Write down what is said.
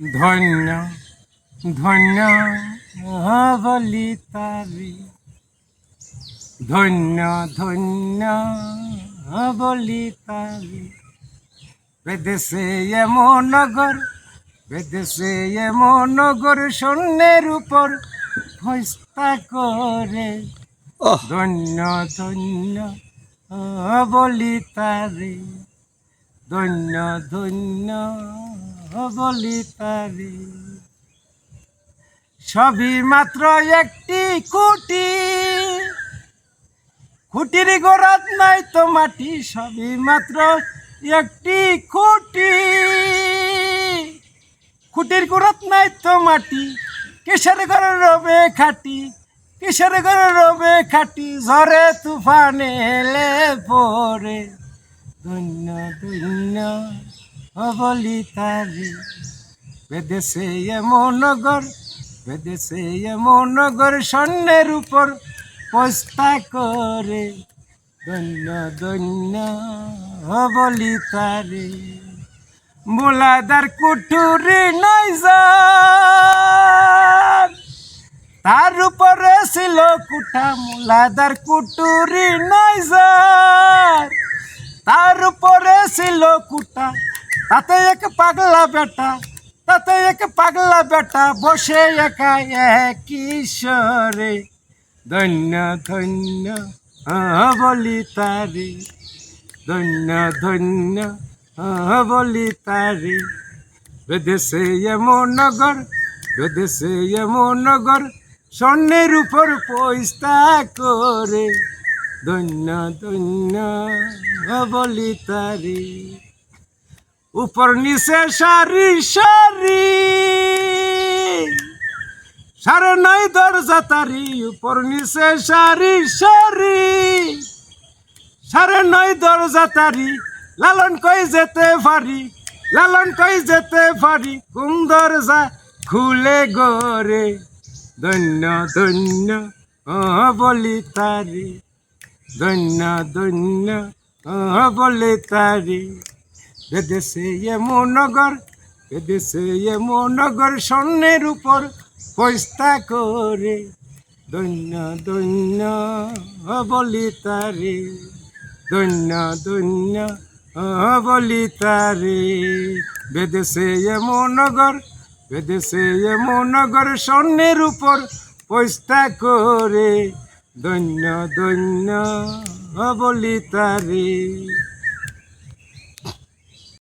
ধন্য ধন্য বলি তারি। ধন্য ধন্য বলি তারি। বেদেশে এমন নগর বেদেশে এমন নগর শূন্যের উপর ফস্তা করে। ধন্য ধন্য বলি তারে। ধন্য ধন্য বলি তারে সবই মাত্র একটি কুটি। খুঁটির গোড়াত নাই তো মাটি, সবই মাত্র একটি খুঁটি খুঁটির গোড়াত নাই তো মাটি, কিসের ঘরে রবে খাটি? কিসের ঘরে রবে খাটি? ঝরে তুফানে এলে পরে। ধন্য ধন্য। বলি তারি বেদেশে এমন নগর, বেদেশে এমন স্বর্ণের উপর পস্তা করে। ধন্য ধন্য বলি তারে মুলাদার কুঠুরি যার। তার উপরে ছিল কুঠা মুলাদার কুটুরি যার। তার উপরে ছিল কুটা তাতে এক পাগলা বেটা, তাতে এক পাগলা বেটা বসে একা কিশোরে ধন্য ধন্য বলি তারি। ধন্য ধন্য বলি তারি। বেদেশে এমন নগর বেদেশে এমন নগর, স্বর্ণের উপর পয়সা করে। ধন্য ধন্য বলি তারি। উপর নিচে সারি সারি। সারে নাই দরজা তারি, উপর নিচে সারি সারি। সারে নয় দরজা তারি, লালন কই যেতে পারি, লালন কই যেতে পারি, কোন দরজা খুলে গরে ধন্য ধন্য বলি তারি, ধন্য ধন্য বলি তারি। বেদেশে এমন নগর বেদেশে এমন নগর স্বর্ণের উপর পয়সা করে। ধন্য ধন্য বলি তারে ধন্য ধন্য বলি তারে। বেদেশে এমন নগর বেদেশে এমন নগর স্বর্ণের উপর পয়সা করে। ধন্য ধন্য বলি তারে।